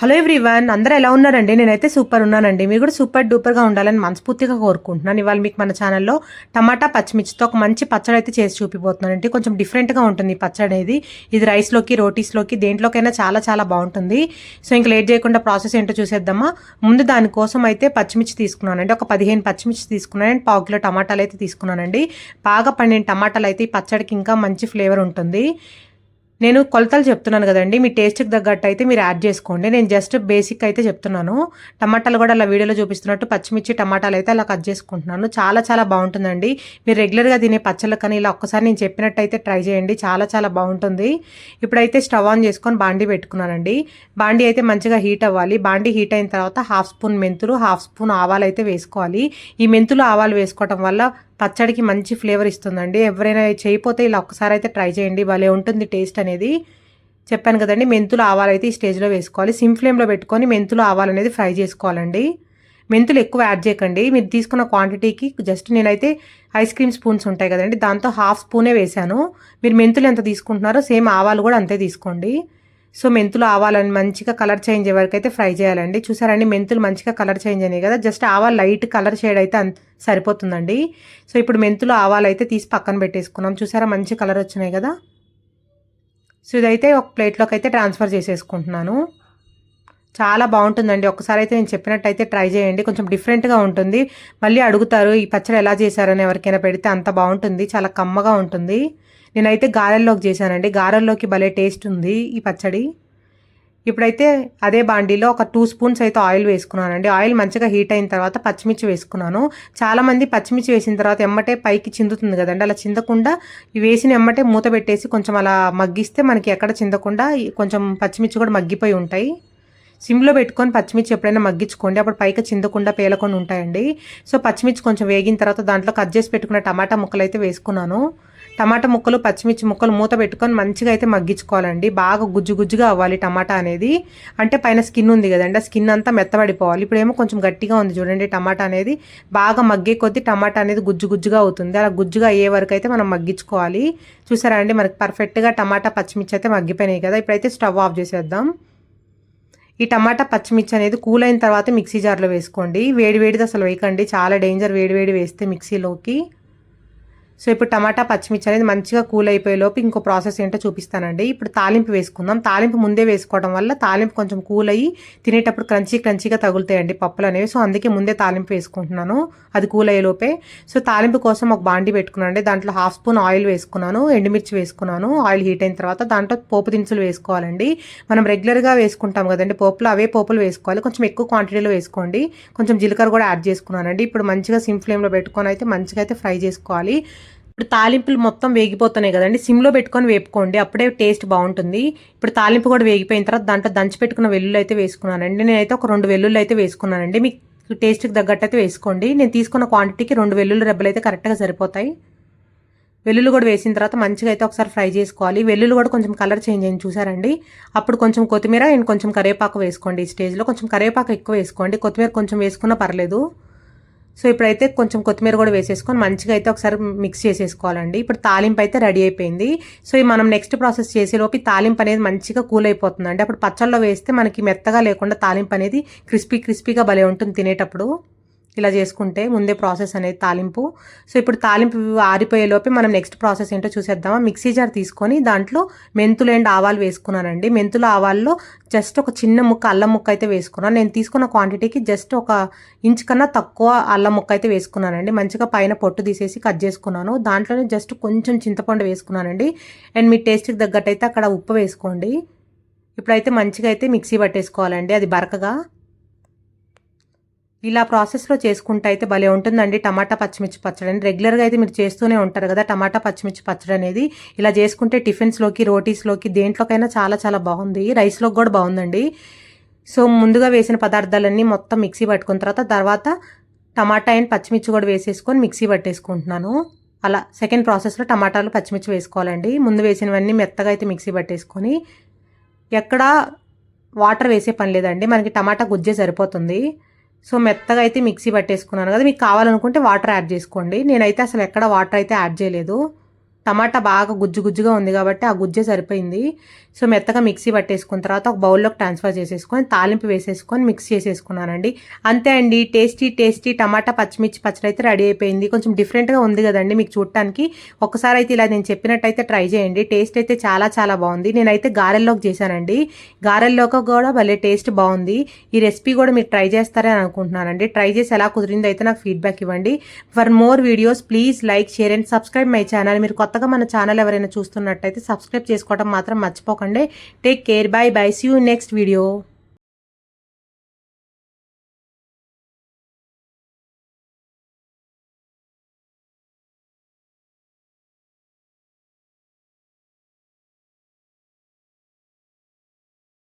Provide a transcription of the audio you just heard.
Hello everyone అందరూ ఎలా ఉన్నారండి? నేనైతే సూపర్ ఉన్నానండి. మీరు కూడా సూపర్ డూపర్గా ఉండాలని మనస్ఫూర్తిగా కోరుకుంటున్నాను. ఇవాళ మీకు మన ఛానల్లో టమాటా పచ్చిమిర్చితో ఒక మంచి పచ్చడి అయితే చేసి చూపిపోతున్నానండి. కొంచెం డిఫరెంట్గా ఉంటుంది ఈ పచ్చడి అనేది. ఇది రైస్లోకి రోటీస్లోకి దేంట్లోకైనా చాలా చాలా బాగుంటుంది. సో ఇంకా లేట్ చేయకుండా ప్రాసెస్ ఏంటో చూసేద్దామా? ముందు దానికోసం అయితే పచ్చిమిర్చి తీసుకున్నానండి. ఒక పదిహేను పచ్చిమిర్చి తీసుకున్నాను. అండ్ పావు కిలో టమాటాలు అయితే తీసుకున్నానండి. బాగా పండిన టమాటాలు అయితే ఈ పచ్చడికి ఇంకా మంచి ఫ్లేవర్ ఉంటుంది. నేను కొలతలు చెప్తున్నాను కదండి. మీ టేస్ట్కి తగ్గట్టు అయితే మీరు యాడ్ చేసుకోండి. నేను జస్ట్ బేసిక్ అయితే చెప్తున్నాను. టమాటాలు కూడా అలా వీడియోలో చూపిస్తున్నట్టు పచ్చిమిర్చి టమాటాలు అయితే అలా కట్ చేసుకుంటున్నాను. చాలా చాలా బాగుంటుందండి. మీరు రెగ్యులర్గా తినే పచ్చళ్ళు కానీ ఇలా ఒక్కసారి నేను చెప్పినట్టయితే ట్రై చేయండి. చాలా చాలా బాగుంటుంది. ఇప్పుడైతే స్టవ్ ఆన్ చేసుకొని బాండీ పెట్టుకున్నానండి. బాండీ అయితే మంచిగా హీట్ అవ్వాలి. బాండీ హీట్ అయిన తర్వాత హాఫ్ స్పూన్ మెంతులు హాఫ్ స్పూన్ ఆవాలు అయితే వేసుకోవాలి. ఈ మెంతులు ఆవాలు వేసుకోవటం వల్ల పచ్చడికి మంచి ఫ్లేవర్ ఇస్తుందండి. ఎవరైనా చేయకపోతే ఇలా ఒక్కసారి అయితే ట్రై చేయండి. భలే ఉంటుంది టేస్ట్ అనేది. చెప్పాను కదండి మెంతులు ఆవాలైతే ఈ స్టేజ్లో వేసుకోవాలి. సిమ్ ఫ్లేమ్లో పెట్టుకొని మెంతులు ఆవాలనేది ఫ్రై చేసుకోవాలండి. మెంతులు ఎక్కువ యాడ్ చేయకండి. మీరు తీసుకున్న క్వాంటిటీకి జస్ట్ నేనైతే ఐస్ క్రీమ్ స్పూన్స్ ఉంటాయి కదండి దాంతో హాఫ్ స్పూనే వేశాను. మీరు మెంతులు ఎంత తీసుకుంటున్నారో సేమ్ ఆవాలు కూడా అంతే తీసుకోండి. సో మెంతులు ఆవాలని మంచిగా కలర్ చేంజ్ వరకైతే వరకు అయితే ఫ్రై చేయాలండి. చూసారండి మెంతులు మంచిగా కలర్ చేంజ్ అయినాయి కదా. జస్ట్ ఆవాలు లైట్ కలర్ షేడ్ అయితే సరిపోతుందండి. సో ఇప్పుడు మెంతులు ఆవాలు అయితే తీసి పక్కన పెట్టేసుకున్నాం. చూసారా మంచి కలర్ వచ్చినాయి కదా. సో ఇదైతే ఒక ప్లేట్లోకి అయితే ట్రాన్స్ఫర్ చేసేసుకుంటున్నాను. చాలా బాగుంటుందండి. ఒకసారి అయితే నేను చెప్పినట్టయితే ట్రై చేయండి. కొంచెం డిఫరెంట్గా ఉంటుంది. మళ్ళీ అడుగుతారు ఈ పచ్చడి ఎలా చేశారని ఎవరికైనా పెడితే అంత బాగుంటుంది చాలా కమ్మగా ఉంటుంది. నేనైతే గారెల్లోకి చేశానండి. గారెల్లోకి భలే టేస్ట్ ఉంది ఈ పచ్చడి. ఇప్పుడైతే అదే బాండీలో ఒక టూ స్పూన్స్ అయితే ఆయిల్ వేసుకున్నానండి. ఆయిల్ మంచిగా హీట్ అయిన తర్వాత పచ్చిమిర్చి వేసుకున్నాను. చాలామంది పచ్చిమిర్చి వేసిన తర్వాత ఎమ్మటే పైకి చిందుతుంది కదండి. అలా చిందకుండా వేసిన ఎమ్మటే మూత పెట్టేసి కొంచెం అలా మగ్గిస్తే మనకి ఎక్కడ చిందకుండా కొంచెం పచ్చిమిర్చి కూడా మగ్గిపోయి ఉంటాయి. సిమ్లో పెట్టుకొని పచ్చిమిర్చి ఎప్పుడైనా మగ్గించుకోండి. అప్పుడు పైకి చిందకుండా పేలకుండా ఉంటాయండి. సో పచ్చిమిర్చి కొంచెం వేగిన తర్వాత దాంట్లో కట్ చేసి పెట్టుకున్న టమాటా ముక్కలు అయితే వేసుకున్నాను. టమాటా ముక్కలు పచ్చిమిర్చి ముక్కలు మూత పెట్టుకొని మంచిగా అయితే మగ్గించుకోవాలండి. బాగా గుజ్జు గుజ్జుగా అవ్వాలి టమాటా అనేది. అంటే పైన స్కిన్ ఉంది కదండి ఆ స్కిన్ అంతా మెత్తబడిపోవాలి. ఇప్పుడేమో కొంచెం గట్టిగా ఉంది చూడండి టమాటా అనేది. బాగా మగ్గే కొద్దీ టమాటా అనేది గుజ్జు గుజ్జుగా అవుతుంది. అలా గుజ్జుగా అయ్యే వరకు అయితే మనం మగ్గించుకోవాలి. చూసారా అండి మనకి పర్ఫెక్ట్గా టమాటా పచ్చిమిర్చి అయితే మగ్గిపోయినాయి కదా. ఇప్పుడైతే స్టవ్ ఆఫ్ చేసేద్దాం. ఈ టమాటా పచ్చిమిర్చి అనేది కూల్ అయిన తర్వాత మిక్సీ జార్లో వేసుకోండి. వేడి వేడిది అసలు వేయకండి. చాలా డేంజర్ వేడి వేడి వేస్తే మిక్సీలోకి. సో ఇప్పుడు టమాటా పచ్చిమిర్చి అనేది మంచిగా కూల్ అయిపోయే లోపు ఇంకో ప్రాసెస్ ఏంటో చూపిస్తానండి. ఇప్పుడు తాలింపు వేసుకుందాం. తాలింపు ముందే వేసుకోవడం వల్ల తాలింపు కొంచెం కూల్ అయ్యి తినేటప్పుడు క్రంచీ క్రంచీగా తగులుతాయండి పప్పులు అనేవి. సో అందుకే ముందే తాలింపు వేసుకుంటున్నాను. అది కూల్ అయ్యే లోపే. సో తాలింపు కోసం ఒక బాండి పెట్టుకున్నాను దాంట్లో హాఫ్ స్పూన్ ఆయిల్ వేసుకున్నాను. ఎండుమిర్చి వేసుకున్నాను. ఆయిల్ హీట్ అయిన తర్వాత దాంట్లో పోపు దినుసులు వేసుకోవాలండి. మనం రెగ్యులర్గా వేసుకుంటాం కదండి పోపులు అవే పోపులు వేసుకోవాలి. కొంచెం ఎక్కువ క్వాంటిటీలో వేసుకోండి. కొంచెం జీలకర్ర కూడా యాడ్ చేసుకున్నానండి. ఇప్పుడు మంచిగా సిమ్ ఫ్లేమ్లో పెట్టుకొని అయితే మంచిగా అయితే ఫ్రై చేసుకోవాలి. ఇప్పుడు తాలింపులు మొత్తం వేగిపోతున్నాయి కదండి. సిమ్లో పెట్టుకొని వేపుకోండి. అప్పుడే టేస్ట్ బాగుంటుంది. ఇప్పుడు తాలింపు కూడా వేగిపోయిన తర్వాత దాంట్లో దంచి పెట్టుకున్న వెల్లుల్లి అయితే వేసుకున్నానండి. నేనైతే ఒక రెండు వెల్లుల్లి అయితే వేసుకున్నానండి. మీకు టేస్ట్కి తగ్గట్టు అయితే వేసుకోండి. నేను తీసుకున్న క్వాంటిటీకి రెండు వెల్లుల్లి రెబ్బలు అయితే కరెక్ట్గా సరిపోతాయి. వెల్లుల్లి కూడా వేసిన తర్వాత మంచిగా అయితే ఒకసారి ఫ్రై చేసుకోవాలి. వెల్లుల్లి కూడా కొంచెం కలర్ చేంజ్ అయింది చూసారండి. అప్పుడు కొంచెం కొత్తిమీర అండ్ కొంచెం కరివేపాకు వేసుకోండి ఈ స్టేజ్లో. కొంచెం కరివేపాకు ఎక్కువ వేసుకోండి. కొత్తిమీర కొంచెం వేసుకున్నా పర్లేదు. సో ఇప్పుడైతే కొంచెం కొత్తిమీర కూడా వేసేసుకొని మంచిగా అయితే ఒకసారి మిక్స్ చేసేసుకోవాలండి. ఇప్పుడు తాలింపు అయితే రెడీ అయిపోయింది. సో మనం నెక్స్ట్ ప్రాసెస్ చేసేలోపు తాలింపు అనేది మంచిగా కూల్ అయిపోతుందండి. అప్పుడు పచ్చళ్ళలో వేస్తే మనకి మెత్తగా లేకుండా తాలింపు అనేది క్రిస్పీ క్రిస్పీగా భలే ఉంటుంది తినేటప్పుడు. ఇలా చేసుకుంటే ముందే ప్రాసెస్ అనేది తాలింపు. సో ఇప్పుడు తాలింపు ఆరిపోయేలోపే మనం నెక్స్ట్ ప్రాసెస్ ఏంటో చూసేద్దామా? మిక్సీ జార్ తీసుకొని దాంట్లో మెంతులు అండ్ ఆవాలు వేసుకున్నానండి. మెంతులు ఆవాల్లో జస్ట్ ఒక చిన్న ముక్క అల్లం ముక్క అయితే వేసుకున్నాను. నేను తీసుకున్న క్వాంటిటీకి జస్ట్ ఒక ఇంచ్ కన్నా తక్కువ అల్లం ముక్క అయితే వేసుకున్నానండి. మంచిగా పైన పొట్టు తీసేసి కట్ చేసుకున్నాను. దాంట్లోనే జస్ట్ కొంచెం చింతపండు వేసుకున్నానండి. అండ్ మీ టేస్ట్కి తగ్గట్టు అయితే అక్కడ ఉప్పు వేసుకోండి. ఇప్పుడైతే మంచిగా అయితే మిక్సీ పట్టేసుకోవాలండి. అది బరకగా. ఇలా ప్రాసెస్లో చేసుకుంటే అయితే భలే ఉంటుందండి. టమాటా పచ్చిమిర్చి పచ్చడి అని రెగ్యులర్గా అయితే మీరు చేస్తూనే ఉంటారు కదా. టమాటా పచ్చిమిర్చి పచ్చడి అనేది ఇలా చేసుకుంటే టిఫిన్స్లోకి రోటీస్లోకి దేంట్లోకైనా చాలా చాలా బాగుంది. రైస్లోకి కూడా బాగుందండి. సో ముందుగా వేసిన పదార్థాలన్నీ మొత్తం మిక్సీ పట్టుకున్న తర్వాత తర్వాత టమాటా అండ్ పచ్చిమిర్చి కూడా వేసేసుకొని మిక్సీ పట్టేసుకుంటున్నాను. అలా సెకండ్ ప్రాసెస్లో టమాటాలు పచ్చిమిర్చి వేసుకోవాలండి. ముందు వేసినవన్నీ మెత్తగా అయితే మిక్సీ పట్టేసుకొని ఎక్కడ వాటర్ వేసే పని లేదండి. మనకి టమాటా గుజ్జే సరిపోతుంది. సో మెత్తగా అయితే మిక్సీ పట్టేసుకున్నాను కదా మీకు కావాలనుకుంటే వాటర్ యాడ్ చేసుకోండి. నేనైతే అసలు ఎక్కడ వాటర్ అయితే యాడ్ చేయలేదు. టమాటా బాగా గుజ్జు గుజ్జుగా ఉంది కాబట్టి ఆ గుజ్జే సరిపోయింది. సో మెత్తగా మిక్సీ పట్టేసుకున్న తర్వాత ఒక బౌల్లోకి ట్రాన్స్ఫర్ చేసేసుకొని తాలింపు వేసేసుకొని మిక్స్ చేసేసుకున్నానండి. అంతే అండి. టేస్టీ టేస్టీ టమాటా పచ్చిమిర్చి పచ్చడి అయితే రెడీ అయిపోయింది. కొంచెం డిఫరెంట్గా ఉంది కదండి మీకు చూడటానికి. ఒకసారి అయితే ఇలా నేను చెప్పినట్టయితే ట్రై చేయండి. టేస్ట్ అయితే చాలా చాలా బాగుంది. నేనైతే గారెల్లోకి చేశానండి. గారెల్లోకి కూడా భలే టేస్ట్ బాగుంది. ఈ రెసిపీ కూడా మీరు ట్రై చేస్తారని అనుకుంటున్నానండి. ట్రై చేసి ఎలా కుదిరిందో అయితే నాకు ఫీడ్బ్యాక్ ఇవ్వండి. For more videos please like share and subscribe my channel. మీరు కొత్త కొత్తగా మన ఛానల్ ఎవరైనా చూస్తున్నట్టయితే సబ్స్క్రైబ్ చేసుకోవడం మాత్రం మర్చిపోకండి. Take care bye bye see you next video